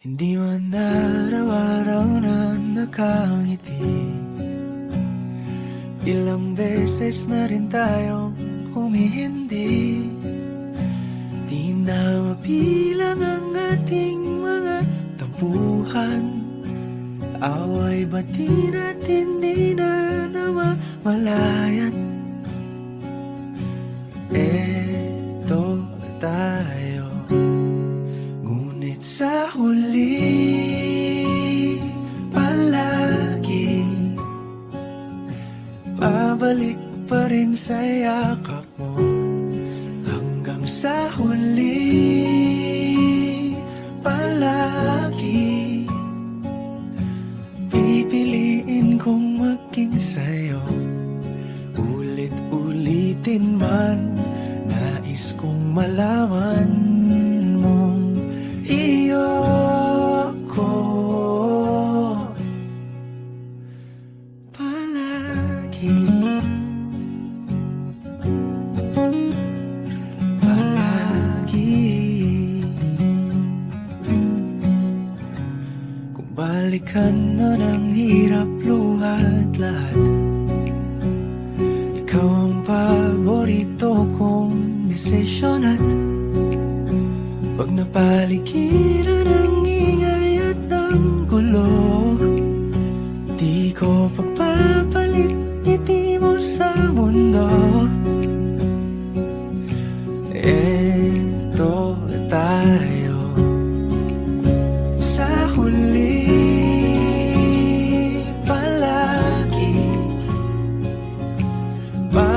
Hindi man araw-araw na nakangiti. Ilang beses na rin tayong humihindi. Di na mapilang ang ating mga tampuhan. Away bati natin di na namamalayan? Eto tayo Babalik pa rin sa yakap mo Hanggang sa huli. Palagi Pipiliin kong maging sa'yo. Ulit-ulitin man Nais kong malaman mong iyo ko Palagi balikan mo ng hirap luhat lahat. Ikaw ang paborito kong desisyon at Pag napaligiran ng ingay at ng gulo. Di ko pagpapalit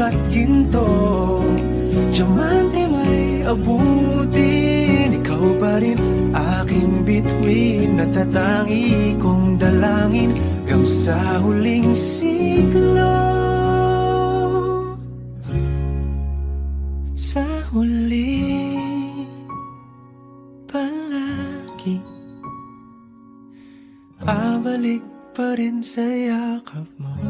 at ginto Diamante may abutin Ikaw pa rin aking bituin. Natatangi kong dalangin Hanggang sa huling siglo. Sa huli Palagi Babalik pa rin sa yakap mo